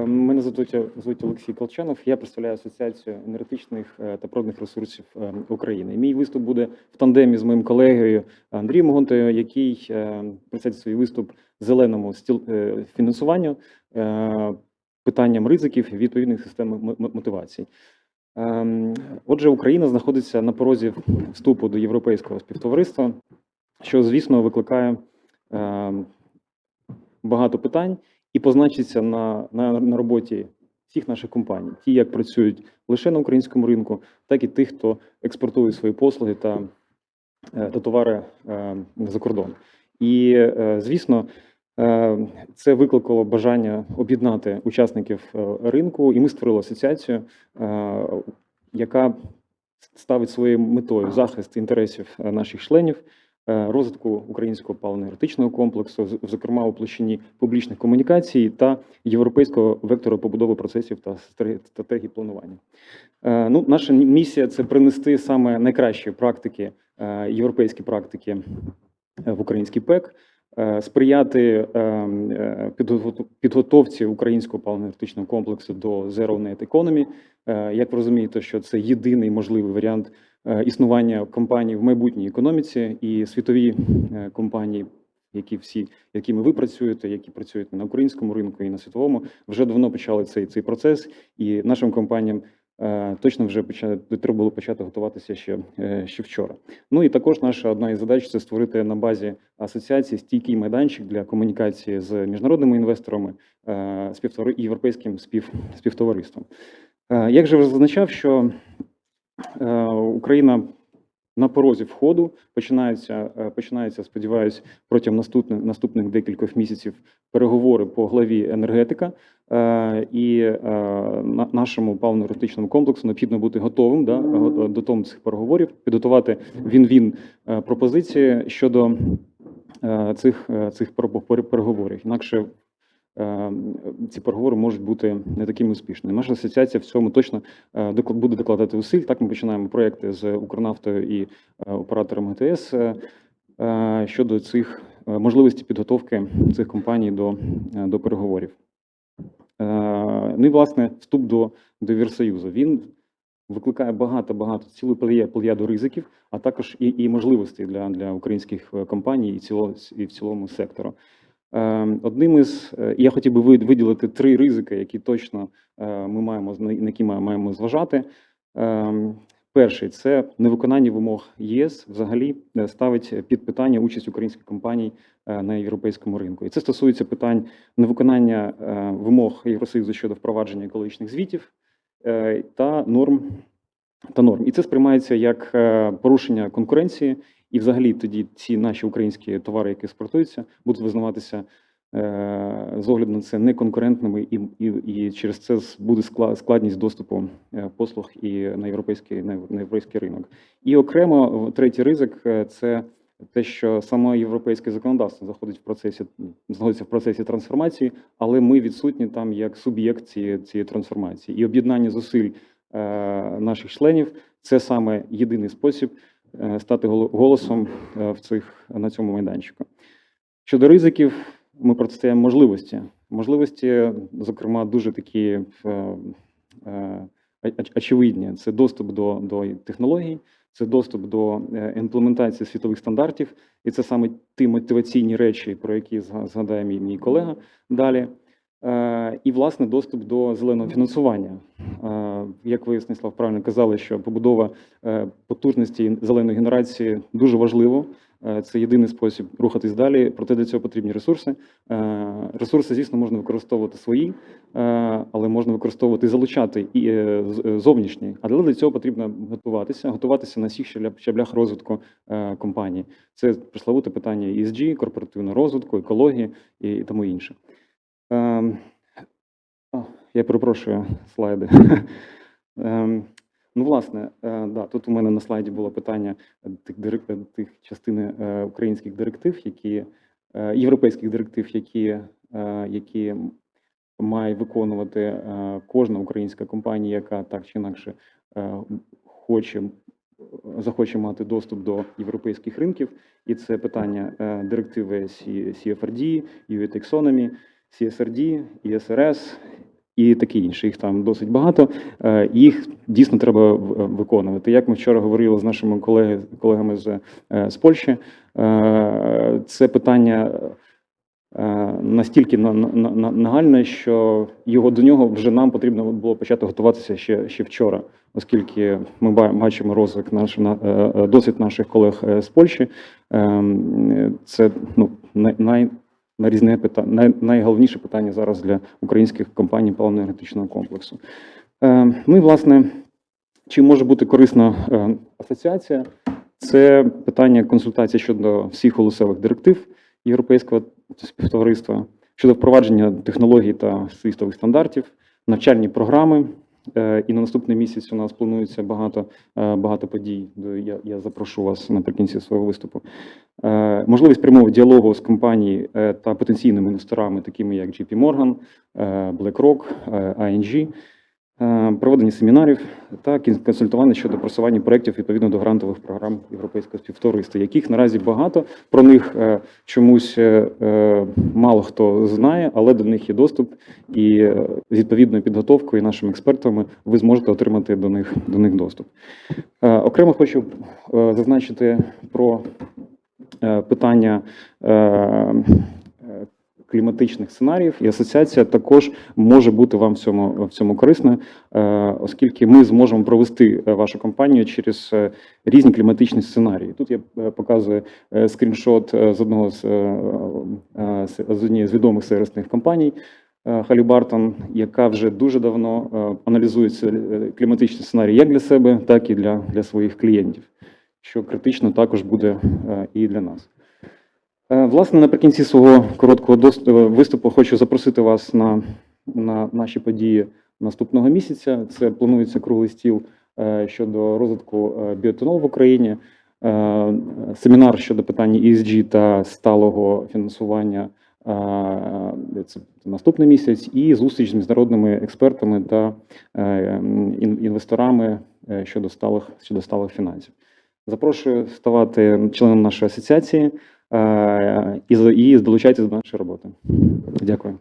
Е, Мене звуть, звуть Олексій Колчанов. Я представляю Асоціацію енергетичних е, та природних ресурсів е, України. Мій виступ буде в тандемі з моїм колегою Андрієм Гонтою, який присвятить свій виступ зеленому фінансуванню, питанням ризиків відповідних систем м- м- мотивацій. Ем, Отже, Україна знаходиться на порозі вступу до європейського співтовариства, що, звісно, викликає багато питань і позначиться на, на, на роботі всіх наших компаній, ті, як працюють лише на українському ринку, так і тих, хто експортує свої послуги та, е, та товари е, за кордон. І, е, звісно, це викликало бажання об'єднати учасників ринку, і ми створили асоціацію, яка ставить своєю метою захист інтересів наших членів, розвитку українського паливно-енергетичного комплексу, зокрема у площині публічних комунікацій та європейського вектора побудови процесів та стратегії- планування. Е, Ну, наша місія це принести саме найкращі практики, е, європейські практики е, в український ПЕК, е, сприяти е, е, підготовці українського паливно-енергетичного комплексу до Zero Net Economy. Е, Як ви розумієте, що це єдиний можливий варіант е, існування компаній в майбутній економіці і світові е, компанії, які всі, якими ви працюєте, які працюють на українському ринку і на світовому, вже давно почали цей, цей процес, і нашим компаніям е, точно вже почали треба було почати готуватися ще, е, ще вчора. Ну і також наша одна із задач це створити на базі асоціації стійкий майданчик для комунікації з міжнародними інвесторами, е, співтовари європейським спів, співтовариством. Е, Як же вже зазначав, що е, Україна на порозі входу починається, е, сподіваюся, протягом наступних наступних декількох місяців переговори по главі енергетика. Е, І е, на- нашому паливно-енергетичному комплексу необхідно бути готовим да, до тому цих переговорів, підготувати він-він е, пропозиції щодо е, цих, е, цих переговор- переговорів. Інакше е, ці переговори можуть бути не такими успішними. Наша асоціація в цьому точно е, буде докладати зусиль. Так ми починаємо проекти з Укрнафтою і е, оператором ГТС е, щодо цих можливості підготовки цих компаній до, до переговорів. Ну і власне вступ до, Євросоюзу. Він викликає багато багато цілу плеяду ризиків, а також і, і можливостей для, для українських компаній і ціло і в цілому сектору. Е, Одним із е, я хотів би вид- виділити три ризики, які точно е, ми маємо на які ми маємо зважати. Е, Перший це невиконання вимог ЄС взагалі е, ставить під питання участь українських компаній на європейському ринку. І це стосується питань невиконання вимог Євросоюзу щодо впровадження екологічних звітів та норм та норм. І це сприймається як порушення конкуренції, і взагалі тоді ці наші українські товари, які експортуються, будуть визнаватися е, з огляду на це неконкурентними, і, і, і через це буде скла- складність доступу е, послуг і на європейський на європейський ринок. І окремо третій ризик е, це те, що саме європейське законодавство заходить в процесі знаходиться в процесі трансформації, але ми відсутні там як суб'єкт цієї, цієї трансформації. І об'єднання зусиль е, наших членів це саме єдиний спосіб стати голо- голосом е, в цих на цьому майданчику. Щодо ризиків, ми протистоїмо можливості. Можливості, зокрема, дуже такі е, е, очевидні. Це доступ до, до технологій, це доступ до е, імплементації світових стандартів, і це саме ті мотиваційні речі, про які згадає мій, мій колега далі. Е, І, власне, доступ до зеленого фінансування. Як ви, Станіслав, правильно казали, що побудова е, потужності зеленої генерації дуже важливо. Е, Це єдиний спосіб рухатись далі, проте для цього потрібні ресурси. Е, Ресурси, звісно, можна використовувати свої, але можна використовувати і залучати і зовнішні. Але для цього потрібно готуватися, готуватися на всіх щаблях- розвитку компанії. Це пресловуте питання ESG, корпоративного розвитку, екології і тому інше. Ем, Я перепрошую слайди. Ем, Ну, власне, е, да, тут у мене на слайді було питання тих, дирек- е, тих частини е, українських директив, які е, європейських директив, які, е, які має виконувати е, кожна українська компанія, яка так чи інакше е, хоче захоче мати доступ до європейських ринків, і це питання е, директиви CFRD, EU Taxonomy, CSRD, ESRS, і таке інше. Їх там досить багато. е, Їх дійсно треба виконувати. Як ми вчора говорили з нашими колегами з, е, з Польщі, е, це питання е, настільки на- на- на- нагальне, що його до нього вже нам потрібно було почати готуватися ще, ще вчора, оскільки ми бачимо розвиток наш, на, е, е, досвід наших колег е, з Польщі. Ем, Це ну, най, нарізне питання, найголовніше питання зараз для українських компаній паливно-енергетичного комплексу. Е, Ми, власне, чи може бути корисна е, асоціація? Це питання консультації щодо всіх голосових директив Європейського співтовариства, щодо впровадження технологій та свістових стандартів, навчальні програми. Е, І на наступний місяць у нас планується багато, е, багато подій. Я, я запрошу вас наприкінці свого виступу. Е, Можливість прямого діалогу з компанією та потенційними інвесторами, такими як JP Morgan, BlackRock, ING, проведення семінарів та консультування щодо просування проєктів відповідно до грантових програм Європейського співтовариства, яких наразі багато. Про них е, чомусь е, е, мало хто знає, але до них є доступ, і е, з відповідною підготовкою нашими експертами ви зможете отримати до них, до них доступ. Е, Окремо хочу е, зазначити про е, питання е, е, кліматичних сценаріїв, і асоціація також може бути вам в цьому, в цьому корисна, е, оскільки ми зможемо провести е, вашу компанію через е, різні кліматичні сценарії. Тут я показую скріншот з одного з, з однієї з відомих сервісних компаній. Халібартон, яка вже дуже давно аналізує ці, е, кліматичні сценарії як для себе, так і для, для своїх клієнтів, що критично також буде і для нас. Е, Власне, наприкінці свого короткого е, виступу хочу запросити вас на, на наші події наступного місяця. Це планується круглий стіл е, щодо розвитку е, в Україні, семінар щодо питання ESG та сталого фінансування. Це наступний місяць, і зустріч з міжнародними експертами та інвесторами щодо сталих щодо сталих фінансів. Запрошую ставати членом нашої асоціації і з- і долучайтесь до нашої роботи. Дякую.